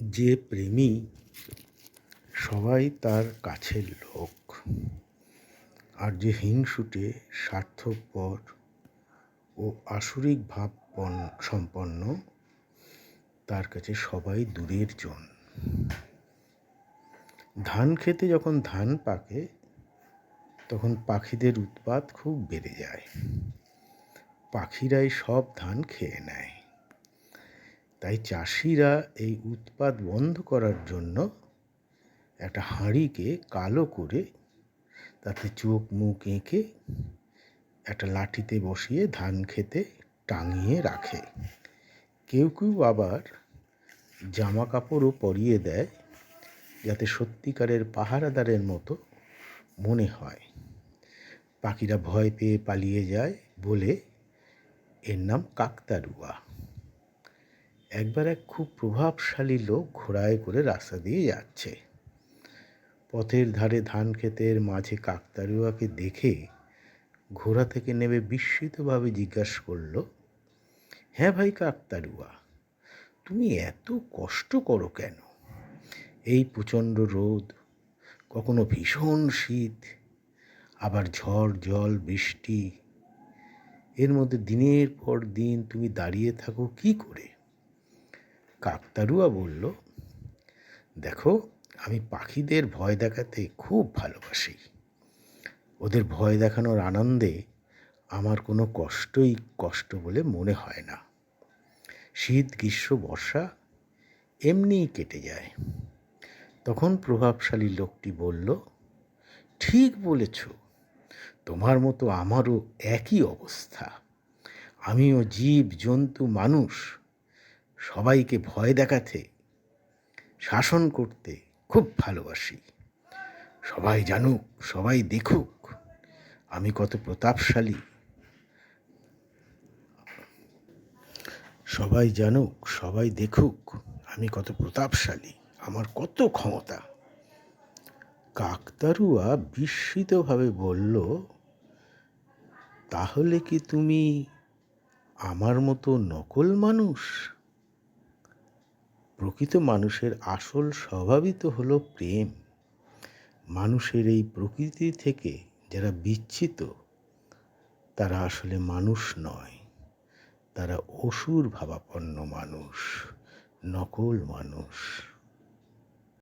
যে প্রেমী সবাই তার কাছের লোক। আর যে হিংসুটে স্বার্থপর ও আসরিক ভাব সম্পন্ন, তার কাছে সবাই দূরের জন। ধান খেতে যখন ধান পাকে, তখন পাখিদের উৎপাত খুব বেড়ে যায়। পাখিরাই সব ধান খেয়ে নেয়। তাই চাষিরা এই উৎপাত বন্ধ করার জন্য একটা হাঁড়িকে কালো করে তাতে চোখ মুখ এঁকে একটা লাঠিতে বসিয়ে ধান খেতে টাঙিয়ে রাখে। কেউ কেউ আবার জামা কাপড়ও পরিয়ে দেয় যাতে সত্যিকারের পাহারাদারের মতো মনে হয়। পাখিরা ভয় পেয়ে পালিয়ে যায় বলে এর নাম কাকতারুয়া একবার এক খুব প্রভাবশালী লোক ঘোড়ায় করে রাস্তা দিয়ে যাচ্ছে। পথের ধারে ধান ক্ষেতের মাঝে কাকতারুয়াকে দেখে ঘোড়া থেকে নেমে বিস্মিতভাবে জিজ্ঞাসা করল হ্যাঁ ভাই কাকতারুয়া, তুমি এত কষ্ট করো কেন? এই প্রচণ্ড রোদ, কখনো ভীষণ শীত, আবার ঝড়, জল, বৃষ্টি, এর মধ্যে দিনের পর দিন তুমি দাঁড়িয়ে থাকো কি করে? কাকতারুয়া বলল, দেখো, আমি পাখিদের ভয় দেখাতে খুব ভালোবাসি। ওদের ভয় দেখানোর আনন্দে আমার কোনো কষ্টই কষ্ট বলে মনে হয় না। শীত, গ্রীষ্ম, বর্ষা এমনিই কেটে যায়। তখন প্রভাবশালী লোকটি বলল, ঠিক বলেছ। তোমার মতো আমারও একই অবস্থা। আমিও জীব, জন্তু, মানুষ সবাইকে ভয় দেখাতে, শাসন করতে খুব ভালোবাসি। সবাই জানুক, সবাই দেখুক, আমি কত প্রতাপশালী। সবাই জানুক, সবাই দেখুক, আমি কত প্রতাপশালী। আমার কত ক্ষমতা। কাকতারুয়া বিস্মিতভাবে বলল, তাহলে কি তুমি আমার মতো নকল মানুষ? প্রকৃত মানুষের আসল স্বভাবই তো হলো প্রেম। মানুষের এই প্রকৃতি থেকে যারা বিচ্ছিত, তারা আসলে মানুষ নয়। তারা অসুর ভাবাপন্ন মানুষ, নকল মানুষ।